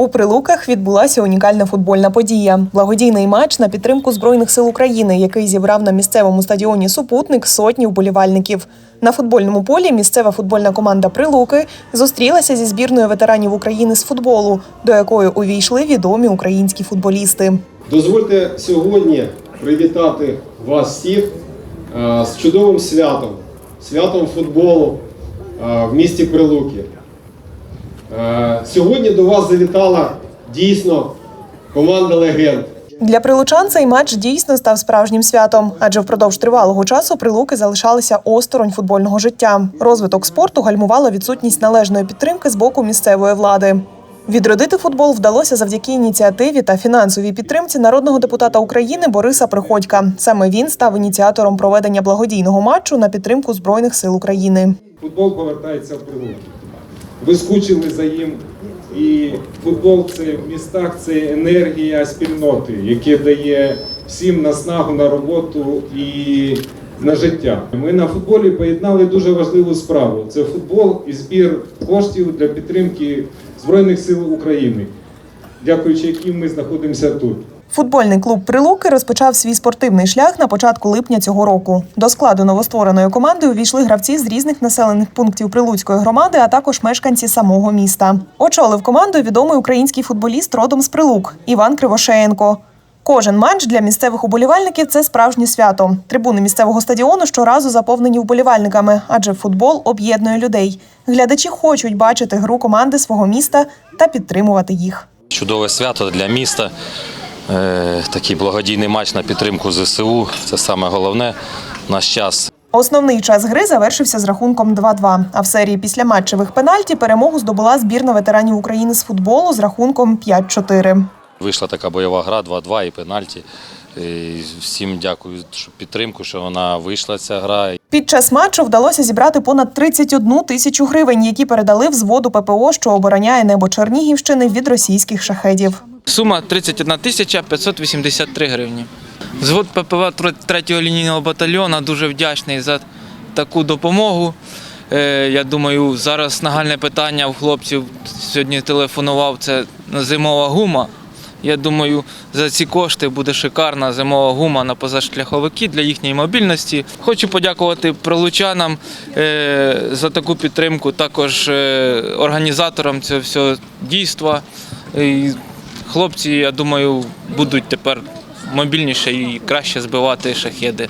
У Прилуках відбулася унікальна футбольна подія. Благодійний матч на підтримку Збройних сил України, який зібрав на місцевому стадіоні Супутник сотні вболівальників. На футбольному полі місцева футбольна команда Прилуки зустрілася зі збірною ветеранів України з футболу, до якої увійшли відомі українські футболісти. Дозвольте сьогодні привітати вас всіх е, з чудовим святом, святом футболу е, в місті Прилуки. Е, Сьогодні до вас завітала дійсно команда легенд. Для прилучан цей матч дійсно став справжнім святом, адже впродовж тривалого часу прилуки залишалися осторонь футбольного життя. Розвиток спорту гальмувала відсутність належної підтримки з боку місцевої влади. Відродити футбол вдалося завдяки ініціативі та фінансовій підтримці народного депутата України Бориса Приходька. Саме він став ініціатором проведення благодійного матчу на підтримку Збройних сил України. Футбол повертається в прилуки. Ви скучили за їм. І футбол це в містах це енергія спільноти, яке дає всім наснагу на роботу і на життя. Ми на футболі поєднали дуже важливу справу: це футбол і збір коштів для підтримки Збройних сил України, дякуючи яким ми знаходимося тут. Футбольний клуб Прилуки розпочав свій спортивний шлях на початку липня цього року. До складу новоствореної команди увійшли гравці з різних населених пунктів Прилуцької громади, а також мешканці самого міста. Очолив команду відомий український футболіст родом з Прилук Іван Кривошеєнко. Кожен матч для місцевих уболівальників це справжнє свято. Трибуни місцевого стадіону щоразу заповнені вболівальниками, адже футбол об'єднує людей. Глядачі хочуть бачити гру команди свого міста та підтримувати їх. Чудове свято для міста. Е, Такий благодійний матч на підтримку ЗСУ. Це саме головне наш час. Основний час гри завершився з рахунком 2-2. А в серії післяматчевих пенальті перемогу здобула збірна ветеранів України з футболу з рахунком 5-4. Вийшла така бойова гра, 2-2 і пенальті. І всім дякую за підтримку, що вона вийшла ця гра. Під час матчу вдалося зібрати понад 31 тисячу гривень, які передали взводу ППО, що обороняє небо Чернігівщини від російських шахедів. Сума 31 тисяча 583 гривні. Звод ППВ 3-го лінійного батальйону дуже вдячний за таку допомогу. Е, Я думаю, зараз нагальне питання у хлопців сьогодні телефонував. Це зимова гума. Я думаю, за ці кошти буде шикарна зимова гума на позашляховики для їхньої мобільності. Хочу подякувати прилучанам е, за таку підтримку, також е, організаторам цього всього дійства. Хлопці, я думаю, будуть тепер мобільніше і краще збивати шахеди.